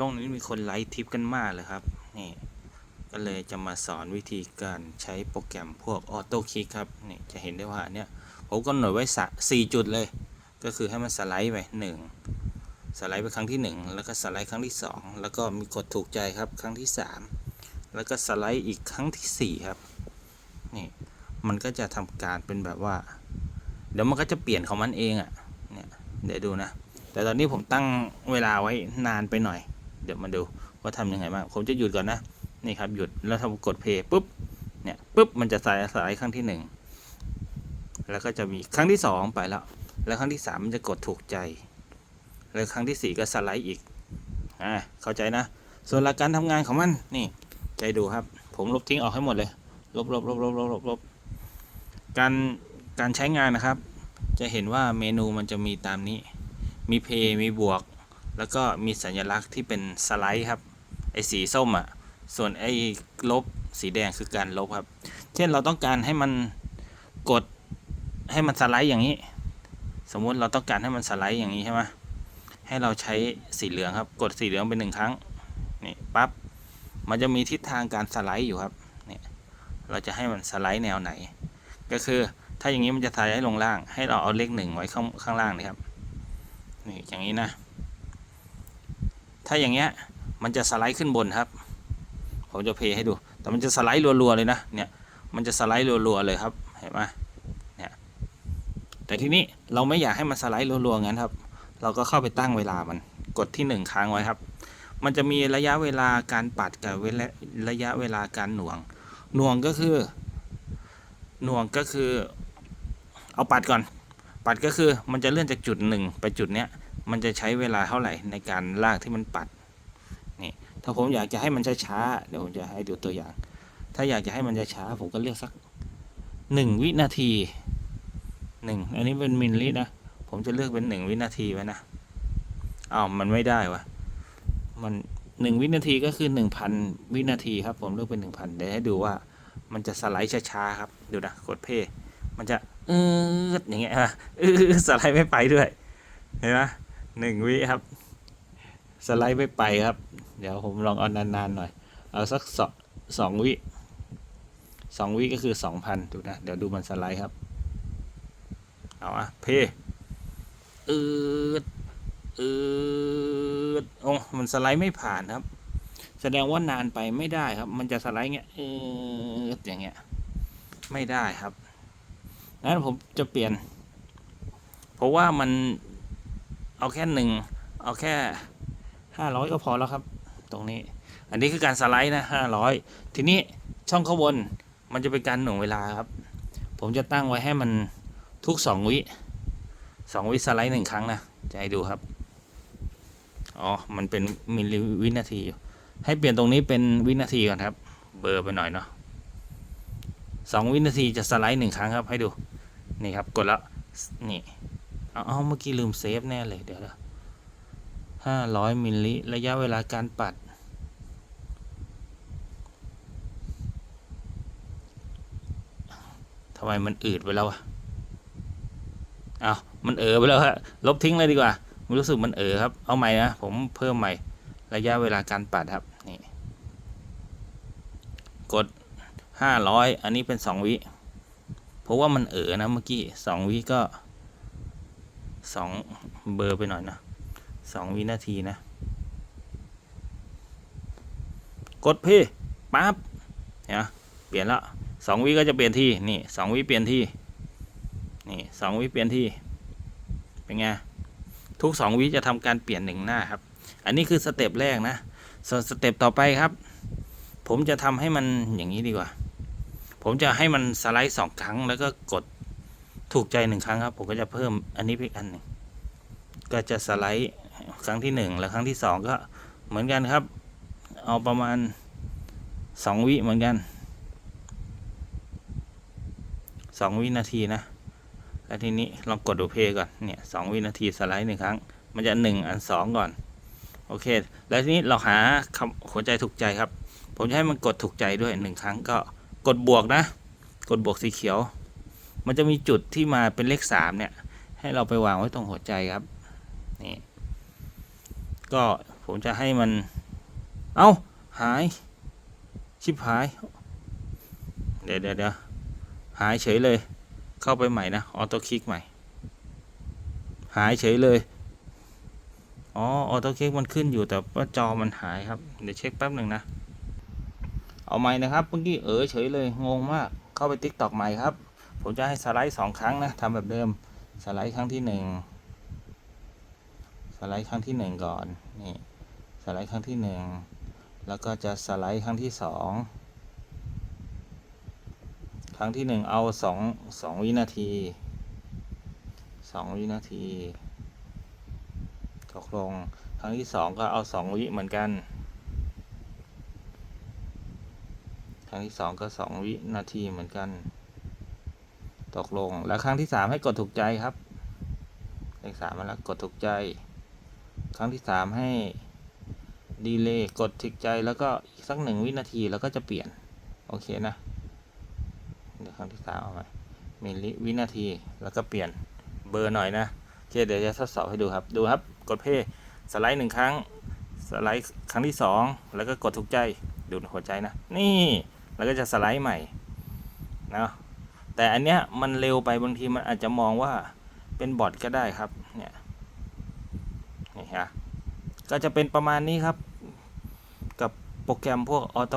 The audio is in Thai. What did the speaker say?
ช่วงนี้มีคนไลฟ์ทิปกันมากเลยครับ นี่ ก็เลยจะมาสอนวิธีการใช้โปรแกรมพวกออโต้คลิกครับ นี่จะเห็นได้ว่าเนี่ยผมกำหนดไว้สี่จุดเลย ก็คือให้มันสไลด์ไปหนึ่งสไลด์ไปครั้งที่หนึ่งแล้วก็สไลด์ครั้งที่สองแล้วก็มีกดถูกใจครับครั้งที่สามแล้วก็สไลด์อีกครั้งที่สี่ครับนี่มันก็จะทำการเป็นแบบว่า เดี๋ยวมันก็จะเปลี่ยนของมันเองอะ่ะเนี่ยเดี๋ยวดูนะ แต่ตอนนี้ผมตั้งเวลาไว้นานไปหน่อย เดี๋ยวมาดูว่าทำยังไงบ้างผมจะหยุดก่อนนะนี่ครับหยุดแล้วทำกดเพย์ปุ๊บเนี่ยปุ๊บมันจะสไลด์สไลด์ครั้งที่หนึ่งแล้วก็จะมีครั้งที่สองไปแล้ว แล้วครั้งที่สามมันจะกดถูกใจ แล้วครั้งที่สี่ก็สไลด์อีกอ่าเข้าใจนะ ส่วนหลักการทำงานของมันนี่ใจดูครับ ผมลบทิ้งออกให้หมดเลย ลบลบลบลบลบลบลบการการใช้งานนะครับ จะเห็นว่าเมนูมันจะมีตามนี้ มีเพย์มีบวก แล้วก็มีสัญลักษณ์ที่เป็นสไลด์ครับ ไอ้สีส้มอะ่ะ ส่วนไอ้ลบสีแดงคือการลบครับ เช่นเราต้องการให้มันกดให้มันสไลด์อย่างนี้ สมมุติเราต้องการให้มันสไลด์อย่างนี้ใช่ไหมให้เราใช้สีเหลืองครับ กดสีเหลืองเป็นหนึ่งครั้ง นี่ปั๊บ มันจะมีทิศทางการสไลด์อยู่ครับ เนี่ย เราจะให้มันสไลด์แนวไหน ก็คือถ้าอย่างนี้มันจะสไลด์ลงล่าง ให้เราเอาเลขหนึ่งไว้ข้างข้างล่างนี่ครับ นี่อย่างนี้นะ ถ้าอย่างเงี้ยมันจะสไลด์ขึ้นบนครับ ผมจะเพย์ให้ดู แต่มันจะสไลด์รัวๆเลยนะเนี่ยมันจะสไลด์รัวๆเลยครับเห็นไหมเนี่ยแต่ทีนี้เราไม่อยากให้มันสไลด์รัวๆงั้นครับ เราก็เข้าไปตั้งเวลามันกดที่หนึ่งค้างไว้ครับ มันจะมีระยะเวลาการปัดกับเวลาระยะเวลาการหน่วง หน่วงก็คือ หน่วงก็คือ เอาปัดก่อน ปัดก็คือมันจะเลื่อนจากจุดหนึ่งไปจุดเนี้ย มันจะใช้เวลาเท่าไหร่ในการลากที่มันปัดนี่ถ้าผมอยากจะให้มันช้าๆเดี๋ยวผมจะให้ดูตัวอย่าง ถ้าอยากจะให้มันช้าๆผมก็เลือกสักหนึ่งวินาทีหนึ่งอันนี้เป็นมิลลินะ ผมจะเลือกเป็นหนึ่งวินาทีไว้นะอ้าวมันไม่ได้วะมันหนึ่งวินาทีก็คือหนึ่งพันวินาทีครับ ผมเลือกเป็นหนึ่งพันเดี๋ยวให้ดูว่ามันจะสไลด์ช้าๆครับ ดูนะกดเพย์มันจะเอออย่างเงี้ยฮะเออสไลด์ไม่ไปด้วย เห็นไหม หนึ่งวิครับ สไลด์ไม่ไปครับ เดี๋ยวผมลองเอานานๆหน่อย เอาสักสองสองวิสองวิก็คือสองพันดูนะ เดี๋ยวดูมันสไลด์ครับ เอาอะเพอืดอืดโอ้มันสไลด์ไม่ผ่านครับ แสดงว่านานไปไม่ได้ครับ มันจะสไลด์เงี้ยเอออย่างเงี้ย ไม่ได้ครับงั้นผมจะเปลี่ยน เพราะว่ามัน เอาแค่หนึ่งเอาแค่ห้าร้อยก็พอแล้วครับ ตรงนี้ อันนี้คือการสไลด์นะห้าร้อยทีนี้ช่องข้างบนมันจะเป็นการหน่วงเวลาครับ ผมจะตั้งไว้ให้มันทุกสองวิสองวิสไลด์หนึ่งครั้งนะจะให้ดูครับอ๋อมันเป็นมิลลิวินาทีอยู่ให้เปลี่ยนตรงนี้เป็นวินาทีก่อนครับ เบอร์ไปหน่อยเนาะสองวินาทีจะสไลด์หนึ่งครั้งครับ ให้ดู นี่ครับ กดแล้วนี่ เอาเอาเมื่อกี้ลืมเซฟแน่เลยเดี๋ยวห้าร้อยมิลลิระยะเวลาการปัด ทำไมมันอืดไปแล้วอะเอามันเออไปแล้วฮะ ลบทิ้งเลยดีกว่ามันรู้สึกมันเออครับ เอาใหม่นะ ผมเพิ่มใหม่ ระยะเวลาการปัดครับ นี่ กดห้าร้อยอันนี้เป็นสองวิ เพราะว่ามันเออนะเมื่อกี้สองวิก็ สองเบอร์ไปหน่อยนะสองวินาทีนะ กดพี่ปั๊บเนี่ยเปลี่ยนละสองวิก็จะเปลี่ยนที่นี่สองวิเปลี่ยนที่นี่สองวิเปลี่ยนที่เป็นไงทุกสองวิจะทำการเปลี่ยนหนึ่งหน้าครับ อันนี้คือสเต็ปแรกนะส่วนสเต็ปต่อไปครับ ผมจะทำให้มันอย่างนี้ดีกว่า ผมจะให้มันสไลด์สองครั้งแล้วก็กด ถูกใจหนึ่งครั้งครับ ผมก็จะเพิ่มอันนี้ไปอีกอันหนึ่งก็จะสไลด์ครั้งที่หนึ่งและครั้งที่สองก็เหมือนกันครับ เอาประมาณสองวิเหมือนกันสองวินาทีนะ แล้วทีนี้ลองกดดูเพย์ก่อน เนี่ยสองวินาทีสไลด์หนึ่งครั้ง มันจะหนึ่งอันสองก่อน โอเค แล้วทีนี้เราหาคำหัวใจถูกใจครับ ผมจะให้มันกดถูกใจด้วยหนึ่งครั้งก็กดบวกนะ กดบวกสีเขียว มันจะมีจุดที่มาเป็นเลขสามเนี่ย ให้เราไปวางไว้ตรงหัวใจครับ นี่ ก็ผมจะให้มัน เอ้า หาย ชิบหาย เดี๋ยวเดี๋ยวเดี๋ยวหายเฉยเลย เข้าไปใหม่นะ ออโต้คลิกใหม่ หายเฉยเลย อ๋อ ออโต้คลิกมันขึ้นอยู่แต่ว่าจอมันหายครับ เดี๋ยวเช็คแป๊บหนึ่งนะ เอาใหม่นะครับ เมื่อกี้เออเฉยเลย งงมาก เข้าไปติ๊กตอกใหม่ครับ ผมจะให้สไลด์สองครั้งนะทำแบบเดิมสไลด์ครั้งที่หนึ่งสไลด์ครั้งที่หนึ่งก่อนนี่สไลด์ครั้งที่หนึ่งแล้วก็จะสไลด์ครั้งที่สองครั้งที่หนึ่งเอาสองสองวินาทีสองวินาทีตกลงครั้งที่สองก็เอาสองวิเหมือนกัน ครั้งที่สองก็สองวินาทีเหมือนกัน ตกลง แล้วครั้งที่สามให้กดถูกใจครับ เลขสามมาแล้วกดถูกใจ ครั้งที่สามให้ดีเลย์กดถูกใจแล้วก็อีกสักหนึ่งวินาทีแล้วก็จะเปลี่ยน โอเคนะ เดี๋ยวครั้งที่สามเอาใหมมิลลิวินาทีแล้วก็เปลี่ยนเบอร์หน่อยนะโอเคเดี๋ยวจะทดสอบให้ดูครับ ดูครับ กดเพย์สไลด์หนึ่งครั้ง สไลด์ครั้งที่สองแล้วก็กดถูกใจ ดูหัวใจนะ นี่ แล้วก็จะสไลด์ใหม่ เนาะ แต่อันเนี้ยมันเร็วไปบางทีมันอาจจะมองว่าเป็นบอทก็ได้ครับ เนี่ยนี่ฮะก็จะเป็นประมาณนี้ครับ กับโปรแกรมพวกออโต